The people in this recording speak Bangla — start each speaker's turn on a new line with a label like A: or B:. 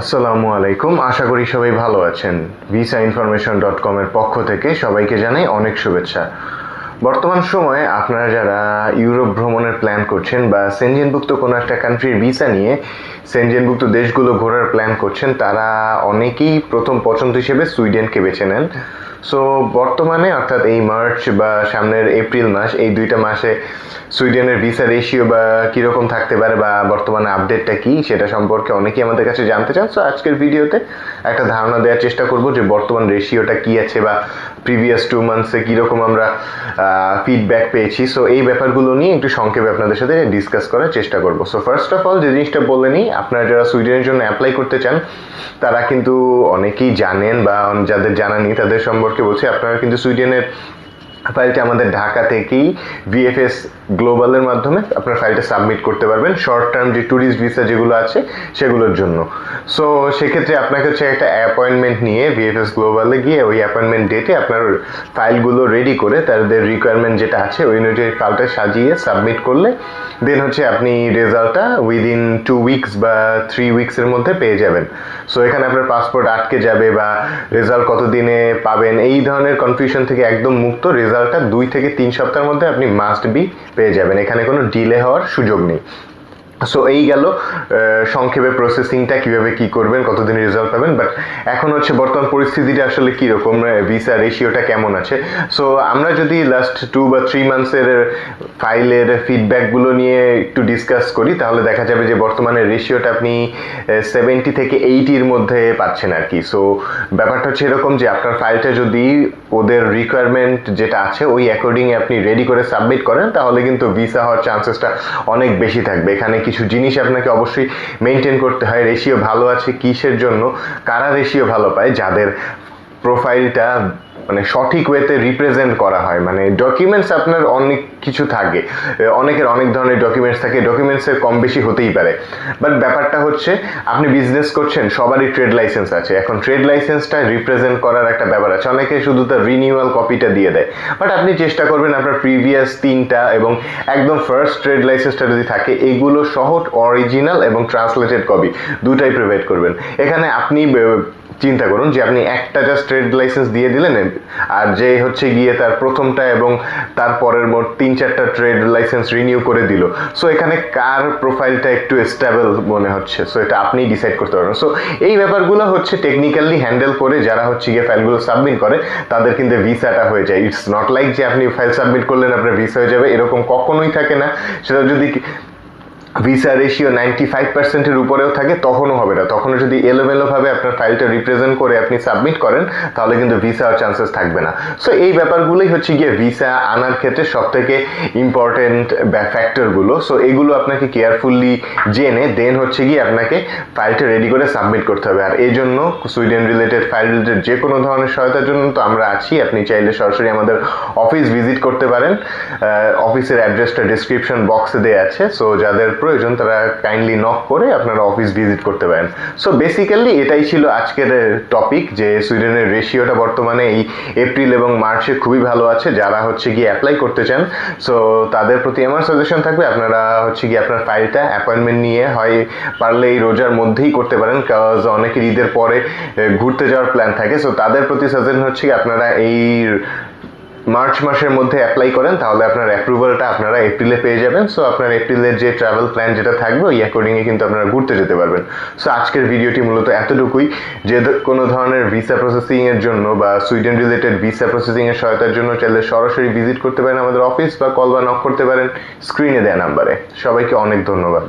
A: আসসালামু আলাইকুম। আশা করি সবাই ভালো আছেন। ভিসা ইনফরমেশন ডট কমের পক্ষ থেকে সবাইকে জানাই অনেক শুভেচ্ছা। বর্তমান সময়ে আপনারা যারা ইউরোপ ভ্রমণের প্ল্যান করছেন বা সেনজেনভুক্ত কোনো একটা কান্ট্রির ভিসা নিয়ে সেনজেনভুক্ত দেশগুলো ঘোরার প্ল্যান করছেন, তারা অনেকেই প্রথম পছন্দ হিসেবে সুইডেনকে বেছে নেন। সো বর্তমানে, অর্থাৎ এই মার্চ বা সামনের এপ্রিল মাস, এই দুইটা মাসে সুইডেনের ভিসা রেশিও বা কীরকম থাকতে পারে বা বর্তমানে আপডেটটা কী, সেটা সম্পর্কে অনেকেই আমাদের কাছে জানতে চান। সো আজকের ভিডিওতে একটা ধারণা দেওয়ার চেষ্টা করব যে বর্তমান রেশিওটা কী আছে বা প্রিভিয়াস টু মান্থসে কীরকম আমরা ফিডব্যাক পেয়েছি। সো এই ব্যাপারগুলো নিয়ে একটু সংক্ষেপে আপনাদের সাথে ডিসকাস করার চেষ্টা করব। সো ফার্স্ট অফ অল যে জিনিসটা বলে নিই, আপনারা যারা সুইডেনের জন্য অ্যাপ্লাই করতে চান, তারা কিন্তু অনেকেই জানেন বা যাদের জানা নেই তাদের সম্পর্কে বলছি, আপনারা কিন্তু সুইডেনের ফাইলটা আমাদের ঢাকা থেকেই ভিএফএস গ্লোবালের মাধ্যমে আপনার ফাইলটা সাবমিট করতে পারবেন। শর্ট টার্ম যে ট্যুরিস্ট ভিসা যেগুলো আছে, সেগুলোর জন্য। সো সেক্ষেত্রে আপনাকে হচ্ছে একটা অ্যাপয়েন্টমেন্ট নিয়ে ভিএফএস গ্লোবালে গিয়ে ওই অ্যাপয়েন্টমেন্ট ডেটে আপনার ফাইলগুলো রেডি করে, তাদের রিকোয়ারমেন্ট যেটা আছে, ওই অনুযায়ী ফাইলটা সাজিয়ে সাবমিট করলে দেন হচ্ছে আপনি রেজাল্টটা উইদিন টু উইকস বা থ্রি উইকসের মধ্যে পেয়ে যাবেন। সো এখানে আপনার পাসপোর্ট আটকে যাবে বা রেজাল্ট কতদিনে পাবেন, এই ধরনের কনফিউশন থেকে একদম মুক্ত রেজাল্টটা দুই থেকে তিন সপ্তাহের মধ্যে আপনি মাস্ট বি পেয়ে যাবেন। এখানে কোনো ডিলে হওয়ার সুযোগ নেই। সো এই গেল সংক্ষেপে প্রসেসিংটা কীভাবে কি করবেন, কতদিন রেজাল্ট পাবেন বাট এখন হচ্ছে বর্তমান পরিস্থিতিটা আসলে কীরকম ভিসা রেশিওটা কেমন আছে? সো আমরা যদি লাস্ট টু বা থ্রি মান্থসের ফাইলের ফিডব্যাকগুলো নিয়ে একটু ডিসকাস করি, তাহলে দেখা যাবে যে বর্তমানে রেশিওটা আপনি সেভেন্টি থেকে এইটির মধ্যে পাচ্ছেন আর কি সো ব্যাপারটা হচ্ছে এরকম যে আপনার ফাইলটা যদি ওদের রিকোয়ারমেন্ট যেটা আছে, ওই অ্যাকর্ডিংয়ে আপনি রেডি করে সাবমিট করেন, তাহলে কিন্তু ভিসা হওয়ার চান্সেসটা অনেক বেশি থাকবে। এখানে কিছু জিনিস আপনাকে অবশ্যই মেনটেন করতে হয়। রেশিও ভালো আছে কিসের জন্য? কারা রেশিও ভালো পায়? যাদের প্রোফাইলটা মানে সঠিক ওয়েতে রিপ্রেজেন্ট করা হয়। মানে ডকুমেন্টস আপনার অনেক কিছু থাকে। অনেকের অনেক ধরনের ডকুমেন্টস থাকে। ডকুমেন্টসের কম বেশি হতেই পারে। বাট ব্যাপারটা হচ্ছে, আপনি বিজনেস করছেন, সবারই ট্রেড লাইসেন্স আছে। এখন ট্রেড লাইসেন্সটা রিপ্রেজেন্ট করার একটা ব্যাপার আছে। অনেকে শুধু তার রিনিউয়াল কপিটা দিয়ে দেয়। বাট আপনি চেষ্টা করবেন আপনার প্রিভিয়াস তিনটা এবং একদম ফার্স্ট ট্রেড লাইসেন্সটা যদি থাকে, এগুলো সহ অরিজিনাল এবং ট্রান্সলেটেড কপি দুটাই প্রোভাইড করবেন। এখানে আপনি চিন্তা করুন যে আপনি একটা জাস্ট ট্রেড লাইসেন্স দিয়ে দিলেন আর যে হচ্ছে গিয়ে তার প্রথমটা এবং তারপরের মোট তিন চারটা ট্রেড লাইসেন্স রিনিউ করে দিল। সো এখানে কার প্রোফাইলটা একটু স্টেবল মনে হচ্ছে? সো এটা আপনি ডিসাইড করতে পারবেন। সো এই ব্যাপারগুলো হচ্ছে টেকনিক্যালি হ্যান্ডেল করে যারা হচ্ছে গিয়ে ফাইলগুলো সাবমিট করে, তাদের কিন্তু ভিসাটা হয়ে যায়। ইটস নট লাইক যে আপনি ফাইল সাবমিট করলেন, আপনার ভিসা হয়ে যাবে, এরকম কখনোই থাকে না। সেটা যদি ভিসা রেশিও নাইনটি ফাইভ পার্সেন্টের উপরেও থাকে, তখনও হবে না। তখনও যদি এলোমেলোভাবে আপনার ফাইলটা রিপ্রেজেন্ট করে আপনি সাবমিট করেন, তাহলে কিন্তু ভিসা চান্সেস থাকবে না। সো এই ব্যাপারগুলোই হচ্ছে গিয়ে ভিসা আনার ক্ষেত্রে সব থেকে ইম্পর্টেন্ট ফ্যাক্টরগুলো সো এগুলো আপনাকে কেয়ারফুলি জেনে দেন হচ্ছে গিয়ে আপনাকে ফাইলটা রেডি করে সাবমিট করতে হবে। আর এই জন্য সুইডেন রিলেটেড ফাইল রিলেটেড যে কোনো ধরনের সহায়তার জন্য তো আমরা আছি। আপনি চাইলে সরাসরি আমাদের অফিস ভিজিট করতে পারেন। অফিসের অ্যাড্রেসটা ডিসক্রিপশন বক্সে দেওয়া আছে। সো যাদের প্রয়োজন, তারা কাইন্ডলি নক করে আপনারা অফিস ভিজিট করতে পারেন। সো বেসিক্যালি এটাই ছিল আজকের টপিক যে সুইডেনের রেশিওটা বর্তমানে এই এপ্রিল এবং মার্চে খুবই ভালো আছে। যারা হচ্ছে গিয়ে অ্যাপ্লাই করতে চান সো তাদের প্রতি আমার সাজেশন থাকবে, আপনারা হচ্ছে গিয়ে আপনার ফাইলটা অ্যাপয়েন্টমেন্ট নিয়ে হয় পারলে এই রোজার মধ্যেই করতে পারেন কাজ অনেকের ঈদের পরে ঘুরতে যাওয়ার প্ল্যান থাকে। সো তাদের প্রতি সাজেশন হচ্ছে আপনারা এই মার্চ মাসের মধ্যে অ্যাপ্লাই করেন, তাহলে আপনার অ্যাপ্রুভালটা আপনারা এপ্রিলে পেয়ে যাবেন। সো আপনার এপ্রিলের যে ট্রাভেল প্ল্যান যেটা থাকবে, ওই অ্যাকর্ডিংয়ে কিন্তু আপনারা ঘুরতে যেতে পারবেন। সো আজকের ভিডিওটি মূলত এতটুকুই। যে কোনো ধরনের ভিসা প্রসেসিংয়ের জন্য বা সুইডেন রিলেটেড ভিসা প্রসেসিংয়ের সহায়তার জন্য চাইলে সরাসরি ভিজিট করতে পারেন আমাদের অফিস বা কল বা নক করতে পারেন। স্ক্রিনে দেওয়া নাম্বারে সবাইকে অনেক ধন্যবাদ।